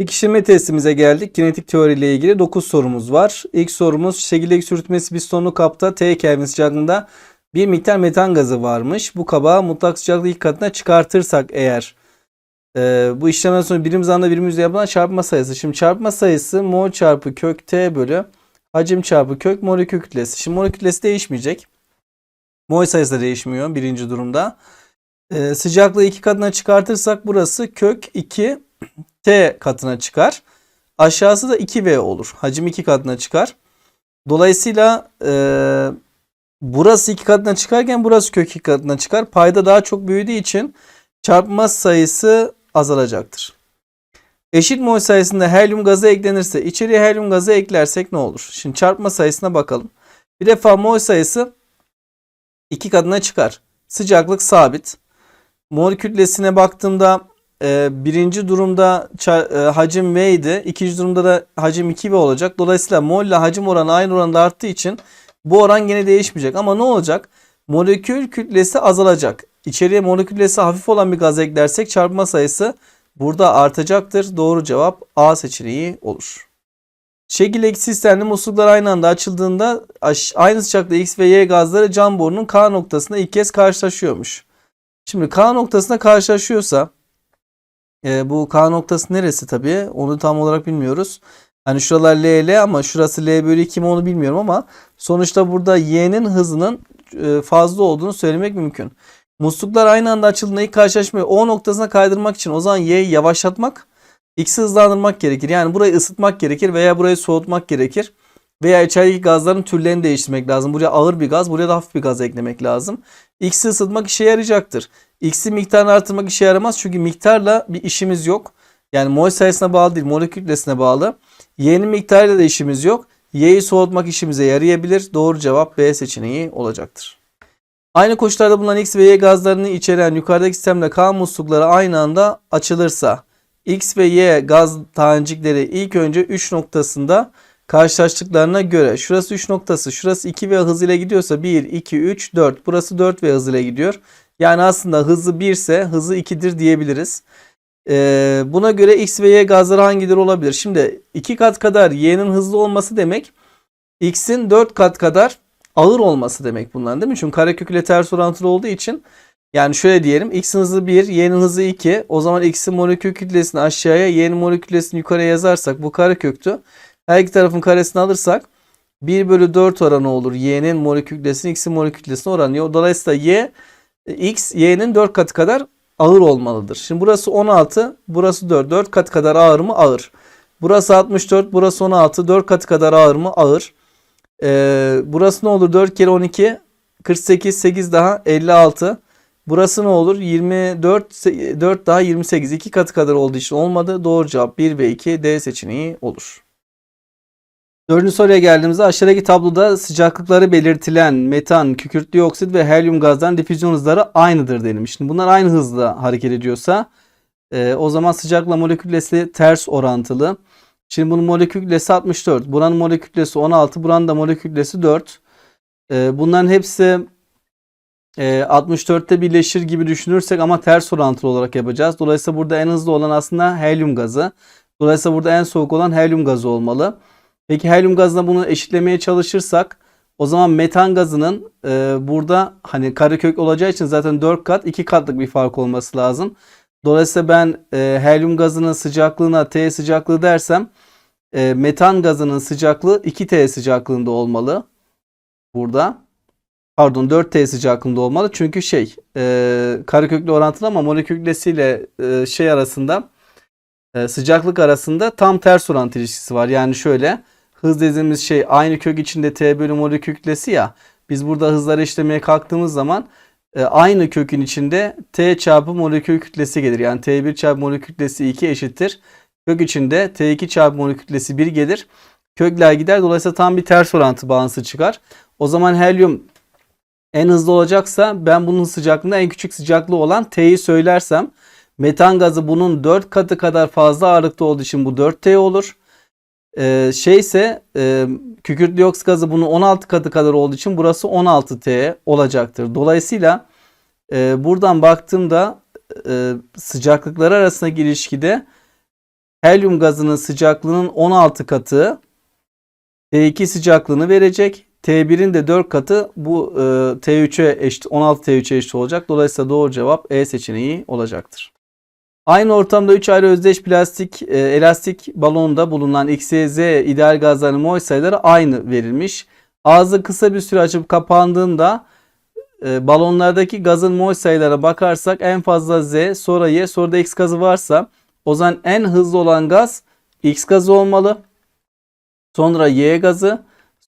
Pekiştirme testimize geldik. Kinetik teori ile ilgili 9 sorumuz var. İlk sorumuz şekildeki sürtünmesi pistonlu kapta T Kelvin sıcaklığında bir miktar metan gazı varmış. Bu kaba mutlak sıcaklığı ilk katına çıkartırsak eğer e, bu işlemden sonra birim zamanda birim yüzde yapılan çarpma sayısı. Şimdi çarpma sayısı mol çarpı kök T bölü hacim çarpı kök molekül kütlesi. Şimdi molekül kütlesi değişmeyecek. Mol sayısı da değişmiyor birinci durumda. E, sıcaklığı iki katına çıkartırsak burası kök 2 T katına çıkar. Aşağısı da 2V olur. Hacim 2 katına çıkar. Dolayısıyla e, burası 2 katına çıkarken burası kök 2 katına çıkar. Payda daha çok büyüdüğü için çarpma sayısı azalacaktır. Eşit mol sayısında helyum gazı eklenirse içeriye helyum gazı eklersek ne olur? Şimdi çarpma sayısına bakalım. Bir defa mol sayısı 2 katına çıkar. Sıcaklık sabit. Mol kütlesine baktığımda birinci durumda e, hacim V idi. İkinci durumda da hacim 2V olacak. Dolayısıyla mol ile hacim oranı aynı oranda arttığı için bu oran gene değişmeyecek. Ama ne olacak? Molekül kütlesi azalacak. İçeriye molekül kütlesi hafif olan bir gaz eklersek çarpma sayısı burada artacaktır. Doğru cevap A seçeneği olur. Şekildeki sistemde musluklar aynı anda açıldığında aynı sıcaklıkta X ve Y gazları cam borunun K noktasında ilk kez karşılaşıyormuş. Şimdi K noktasında karşılaşıyorsa e, bu K noktası neresi tabii onu tam olarak bilmiyoruz. Hani şuralar L, L ama şurası L bölü 2 mi onu bilmiyorum ama sonuçta burada Y'nin hızının e, fazla olduğunu söylemek mümkün. Musluklar aynı anda açıldığında ilk karşılaşmayı O noktasına kaydırmak için o zaman Y'yi yavaşlatmak, X'i hızlandırmak gerekir. Yani burayı ısıtmak gerekir veya burayı soğutmak gerekir. Veya içerideki gazların türlerini değiştirmek lazım. Buraya ağır bir gaz, buraya da hafif bir gaz eklemek lazım. X'i ısıtmak işe yarayacaktır. X'i miktarını artırmak işe yaramaz çünkü miktarla bir işimiz yok. Yani mol sayısına bağlı değil, molekül kütlesine bağlı. Y'nin miktarıyla da işimiz yok. Y'yi soğutmak işimize yarayabilir. Doğru cevap B seçeneği olacaktır. Aynı koşullarda bulunan X ve Y gazlarını içeren yukarıdaki sistemde K muslukları aynı anda açılırsa X ve Y gaz tanecikleri ilk önce 3 noktasında karşılaştıklarına göre şurası 3 noktası şurası 2 ve hızıyla gidiyorsa 1, 2, 3, 4 burası 4 ve hızıyla gidiyor. Yani aslında hızı 1 ise hızı 2'dir diyebiliriz. Ee, buna göre X ve Y gazları hangileri olabilir? Şimdi 2 kat kadar Y'nin hızlı olması demek X'in 4 kat kadar ağır olması demek bunların değil mi? Çünkü karekök ile ters orantılı olduğu için yani şöyle diyelim X'in hızı 1, Y'nin hızı 2. O zaman X'in molekül kütlesini aşağıya, Y'nin molekül kütlesini yukarıya yazarsak bu kareköktü. Her iki tarafın karesini alırsak 1 bölü 4 oranı olur. Y'nin molekül kütlesini X'in molekül kütlesine oranı. Dolayısıyla Y X Y'nin 4 katı kadar ağır olmalıdır. Şimdi burası 16, burası 4. 4 kat kadar ağır mı? Ağır. Burası 64, burası 16. 4 katı kadar ağır mı? Ağır. Ee, burası ne olur? 4 kere 12, 48, 8 daha 56. Burası ne olur? 24, 4 daha 28. 2 katı kadar olduğu için olmadı. Doğru cevap 1 ve 2 D seçeneği olur. Dördüncü soruya geldiğimizde aşağıdaki tabloda sıcaklıkları belirtilen metan, kükürt dioksit ve helyum gazdan difüzyon hızları aynıdır denilmiş. Şimdi bunlar aynı hızla hareket ediyorsa e, o zaman sıcakla molekül ters orantılı. Şimdi bunun molekül kütlesi 64. Buranın molekül kütlesi 16. Buranın da molekül kütlesi 4. E, bunların hepsi e, 64'te birleşir gibi düşünürsek ama ters orantılı olarak yapacağız. Dolayısıyla burada en hızlı olan aslında helyum gazı. Dolayısıyla burada en soğuk olan helyum gazı olmalı. Peki helyum gazına bunu eşitlemeye çalışırsak o zaman metan gazının e, burada hani karekök olacağı için zaten 4 kat 2 katlık bir fark olması lazım. Dolayısıyla ben e, helyum gazının sıcaklığına T sıcaklığı dersem e, metan gazının sıcaklığı 2T sıcaklığında olmalı. Burada. Pardon 4T sıcaklığında olmalı. Çünkü şey e, kareköklü orantılı ama molekül kütlesiyle e, şey arasında e, sıcaklık arasında tam ters orantı ilişkisi var. Yani şöyle hız dediğimiz şey aynı kök içinde T bölü molekül kütlesi ya. Biz burada hızları işlemeye kalktığımız zaman e, aynı kökün içinde T çarpı molekül kütlesi gelir. Yani T1 çarpı molekül kütlesi 2 eşittir. Kök içinde T2 çarpı molekül kütlesi 1 gelir. Kökler gider. Dolayısıyla tam bir ters orantı bağıntısı çıkar. O zaman helyum en hızlı olacaksa ben bunun sıcaklığında en küçük sıcaklığı olan T'yi söylersem metan gazı bunun 4 katı kadar fazla ağırlıkta olduğu için bu 4T olur. Ee, şeyse e, kükürt dioksit gazı bunun 16 katı kadar olduğu için burası 16T olacaktır. Dolayısıyla e, buradan baktığımda e, sıcaklıklar arasındaki ilişkide helyum gazının sıcaklığının 16 katı T2 sıcaklığını verecek. T1'in de 4 katı bu e, T3'e eşit 16 T3'e eşit olacak. Dolayısıyla doğru cevap E seçeneği olacaktır. Aynı ortamda 3 ayrı özdeş plastik e, elastik balonda bulunan X, Y, Z ideal gazların mol sayıları aynı verilmiş. Ağzı kısa bir süre açıp kapandığında e, balonlardaki gazın mol sayılarına bakarsak en fazla Z, sonra Y, sonra da X gazı varsa o zaman en hızlı olan gaz X gazı olmalı. Sonra Y gazı,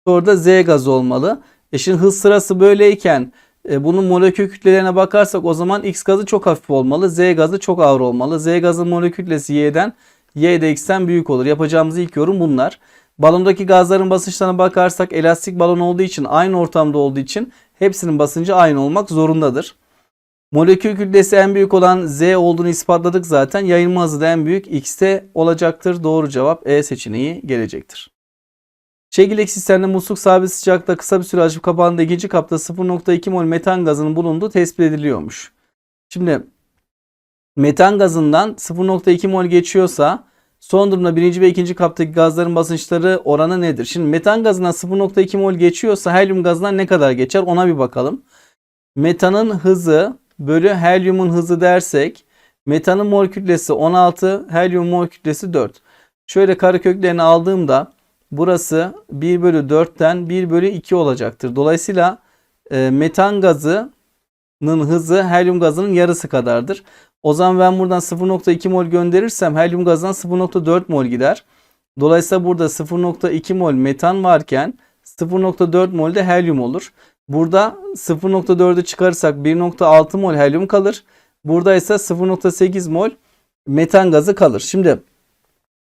sonra da Z gazı olmalı. E şimdi hız sırası böyleyken e, bunun molekül kütlelerine bakarsak o zaman X gazı çok hafif olmalı. Z gazı çok ağır olmalı. Z gazın molekül kütlesi Y'den Y de X'ten büyük olur. Yapacağımız ilk yorum bunlar. Balondaki gazların basınçlarına bakarsak elastik balon olduğu için aynı ortamda olduğu için hepsinin basıncı aynı olmak zorundadır. Molekül kütlesi en büyük olan Z olduğunu ispatladık zaten. Yayılma hızı da en büyük X'te olacaktır. Doğru cevap E seçeneği gelecektir. Çekirdek sistemde musluk sabit sıcakta kısa bir süre açıp kapağında ikinci kapta 0.2 mol metan gazının bulunduğu tespit ediliyormuş. Şimdi metan gazından 0.2 mol geçiyorsa son durumda birinci ve ikinci kaptaki gazların basınçları oranı nedir? Şimdi metan gazından 0.2 mol geçiyorsa helyum gazından ne kadar geçer ona bir bakalım. Metanın hızı bölü helyumun hızı dersek metanın mol kütlesi 16, helyum mol kütlesi 4. Şöyle kareköklerini aldığımda burası 1 bölü 4'ten 1 bölü 2 olacaktır. Dolayısıyla e, metan gazının hızı helyum gazının yarısı kadardır. O zaman ben buradan 0.2 mol gönderirsem helyum gazından 0.4 mol gider. Dolayısıyla burada 0.2 mol metan varken 0.4 mol de helyum olur. Burada 0.4'ü çıkarırsak 1.6 mol helyum kalır. Burada ise 0.8 mol metan gazı kalır. Şimdi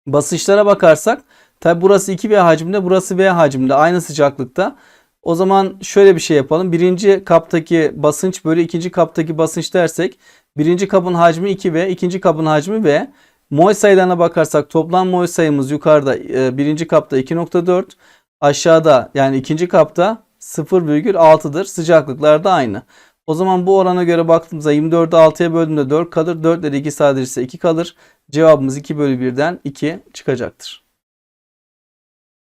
basınçlara bakarsak tabi burası 2V hacimde burası V hacimde aynı sıcaklıkta. O zaman şöyle bir şey yapalım. Birinci kaptaki basınç bölü ikinci kaptaki basınç dersek birinci kabın hacmi 2V ikinci kabın hacmi V. Mol sayılarına bakarsak toplam mol sayımız yukarıda e, birinci kapta 2.4 aşağıda yani ikinci kapta 0,6'dır. Sıcaklıklar da aynı. O zaman bu orana göre baktığımızda 24'ü 6'ya böldüğümde 4 kalır. 4 ile 2 sadece 2 kalır. Cevabımız 2 bölü 1'den 2 çıkacaktır.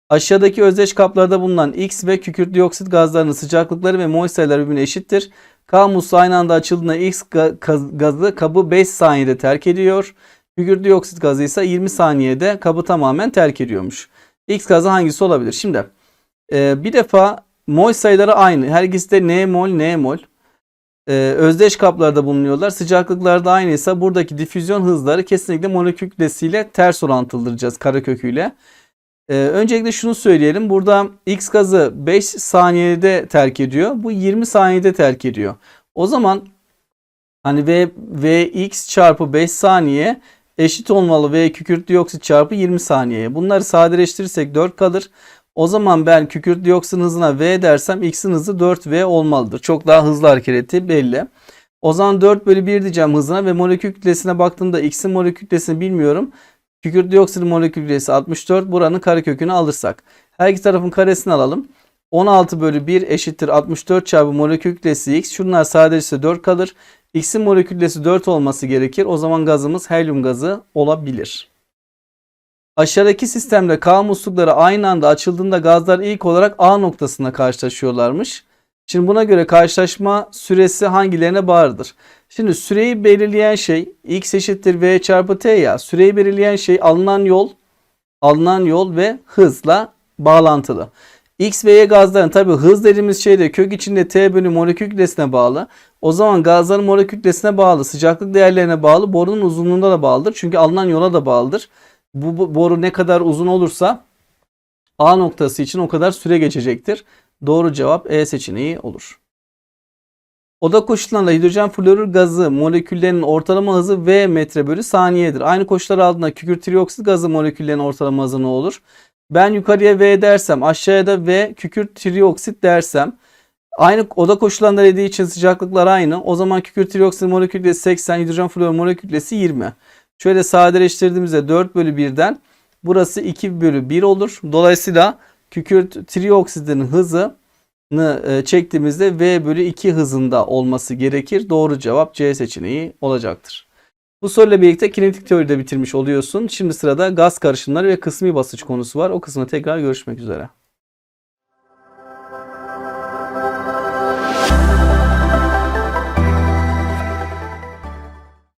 Aşağıdaki özdeş kaplarda bulunan X ve kükürt dioksit gazlarının sıcaklıkları ve mol sayıları birbirine eşittir. K musluğu aynı anda açıldığında X gazı kabı 5 saniyede terk ediyor. Kükürt dioksit gazı ise 20 saniyede kabı tamamen terk ediyormuş. X gazı hangisi olabilir? Şimdi e, bir defa mol sayıları aynı. Her ikisi de N mol N mol. Ee, özdeş kaplarda bulunuyorlar. Sıcaklıklar da aynıysa buradaki difüzyon hızları kesinlikle molekül kütlesiyle ters orantılıdır kareköküyle. Ee, öncelikle şunu söyleyelim. Burada X gazı 5 saniyede terk ediyor. Bu 20 saniyede terk ediyor. O zaman hani V, Vx çarpı 5 saniye eşit olmalı V kükürt dioksit çarpı 20 saniyeye. Bunları sadeleştirirsek 4 kalır. O zaman ben kükürt dioksin hızına V dersem X'in hızı 4V olmalıdır. Çok daha hızlı hareket etti belli. O zaman 4 bölü 1 diyeceğim hızına ve molekül kütlesine baktığımda X'in molekül kütlesini bilmiyorum. Kükürt dioksit molekül kütlesi 64. Buranın karekökünü alırsak. Her iki tarafın karesini alalım. 16 bölü 1 eşittir 64 çarpı molekül kütlesi X. Şunlar sadece 4 kalır. X'in molekül kütlesi 4 olması gerekir. O zaman gazımız helyum gazı olabilir. Aşağıdaki sistemde K muslukları aynı anda açıldığında gazlar ilk olarak A noktasında karşılaşıyorlarmış. Şimdi buna göre karşılaşma süresi hangilerine bağlıdır? Şimdi süreyi belirleyen şey x eşittir v çarpı t ya. Süreyi belirleyen şey alınan yol, alınan yol ve hızla bağlantılı. X ve Y gazların tabi hız dediğimiz şey de kök içinde T bölü molekül kütlesine bağlı. O zaman gazların molekül kütlesine bağlı, sıcaklık değerlerine bağlı, borunun uzunluğuna da bağlıdır. Çünkü alınan yola da bağlıdır bu, bu boru ne kadar uzun olursa A noktası için o kadar süre geçecektir. Doğru cevap E seçeneği olur. Oda koşullarında hidrojen florür gazı moleküllerinin ortalama hızı V metre bölü saniyedir. Aynı koşullar altında kükürt trioksit gazı moleküllerinin ortalama hızı ne olur? Ben yukarıya V dersem aşağıya da V kükürt trioksit dersem aynı oda koşullarında dediği için sıcaklıklar aynı. O zaman kükürt trioksit molekül kütlesi 80, hidrojen florür molekül kütlesi 20. Şöyle sadeleştirdiğimizde 4 bölü 1'den burası 2 bölü 1 olur. Dolayısıyla kükürt trioksidin hızını e, çektiğimizde V bölü 2 hızında olması gerekir. Doğru cevap C seçeneği olacaktır. Bu soruyla birlikte kinetik teoride bitirmiş oluyorsun. Şimdi sırada gaz karışımları ve kısmi basınç konusu var. O kısmda tekrar görüşmek üzere.